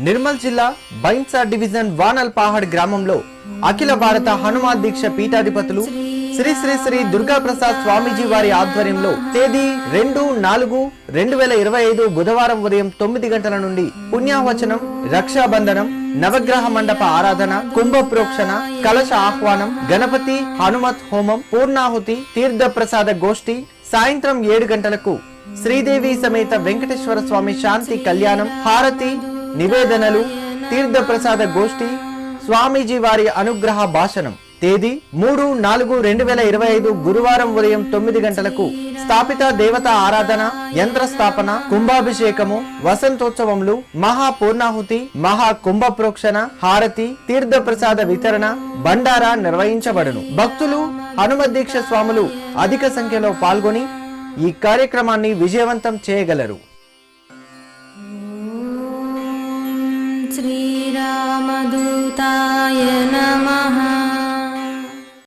నిర్మల్ జిల్లా బైన్సా డివిజన్ వానల్ పహాడ్ గ్రామంలో అఖిల భారత హనుమాన్ దీక్ష పీఠాధిపతులు శ్రీ శ్రీ శ్రీ దుర్గా ప్రసాద్ స్వామీజీ వారి ఆధ్వర్యంలో తేదీ రెండు నాలుగు రెండు వేల ఇరవై ఐదు బుధవారం ఉదయం తొమ్మిది గంటల నుండి పుణ్యావచనం రక్షాబంధనం నవగ్రహ మండప ఆరాధన కుంభ ప్రోక్షణ కలశ ఆహ్వానం గణపతి హనుమత్ హోమం పూర్ణాహుతి తీర్థ ప్రసాద గోష్ఠి సాయంత్రం ఏడు గంటలకు శ్రీదేవి సమేత వెంకటేశ్వర స్వామి శాంతి కళ్యాణం హారతి నివేదనలు తీర్థ ప్రసాద గోష్ఠి స్వామీజీ వారి అనుగ్రహ భాషణం. తేదీ మూడు నాలుగు రెండు వేల ఇరవై ఐదు గురువారం ఉదయం తొమ్మిది గంటలకు స్థాపిత దేవత ఆరాధన యంత్ర స్థాపన కుంభాభిషేకము వసంతోత్సవములు మహా పూర్ణాహుతి మహా కుంభ ప్రోక్షణ హారతి తీర్థ ప్రసాద వితరణ బండారా నిర్వహించబడును. భక్తులు హనుమదీక్ష స్వాములు అధిక సంఖ్యలో పాల్గొని ఈ కార్యక్రమాన్ని విజయవంతం చేయగలరు. श्रीरामदू